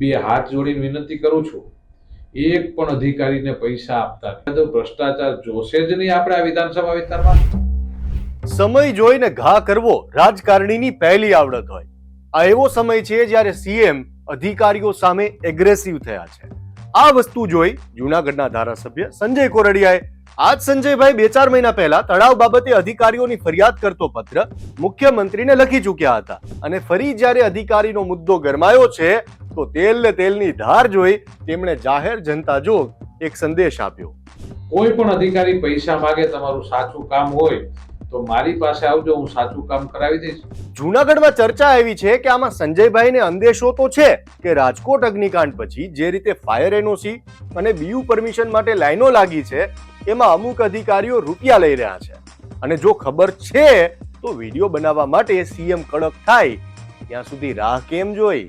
બે હાથ જોડીને વિનંતી કરું છું. એક પણ અધિકારીને પૈસા આપતા તો ભ્રષ્ટાચાર જોશે જ નહીં આપણે આ વિધાનસભા વિસ્તારમાં? સમય જોઈને ઘા કરવો રાજકારણીની પહેલી આવડત હોય. આ એવો સમય છે જ્યારે સીએમ અધિકારીઓ સામે એગ્રેસિવ થયા છે. આ વસ્તુ જોઈ જૂનાગઢના ધારાસભ્ય સંજય કોરડિયાએ આજ સંજયભાઈ બે ચાર મહિના પહેલા તળાવ બાબતે અધિકારીઓની ફરિયાદ કરતો પત્ર મુખ્યમંત્રીને લખી ચૂક્યા હતા. અને ફરી જ્યારે અધિકારીનો મુદ્દો ગરમાયો છે તો તેલ ને તેલની ધાર જોઈ તેમણે જાહેર જનતા જો એક સંદેશ આપ્યો. કોઈ પણ અધિકારી પૈસા માગે તમારું સાચું કામ હોય તો મારી પાસે આવજો હું સાચું કામ કરાવી દઈશ. જૂનાગઢમાં ચર્ચા એવી છે કે આમાં સંજયભાઈને અંદેશો તો છે કે રાજકોટ અગ્નિકાંડ પછી જે રીતે ફાયર એનઓસી અને બીયુ પરમિશન માટે લાઈનો લાગી છે એમાં અમુક અધિકારીઓ રૂપિયા લઈ રહ્યા છે. અને જો ખબર છે તો વીડિયો બનાવવા માટે સીએમ કડક થાય ત્યાં સુધી રાહ કેમ જોઈ?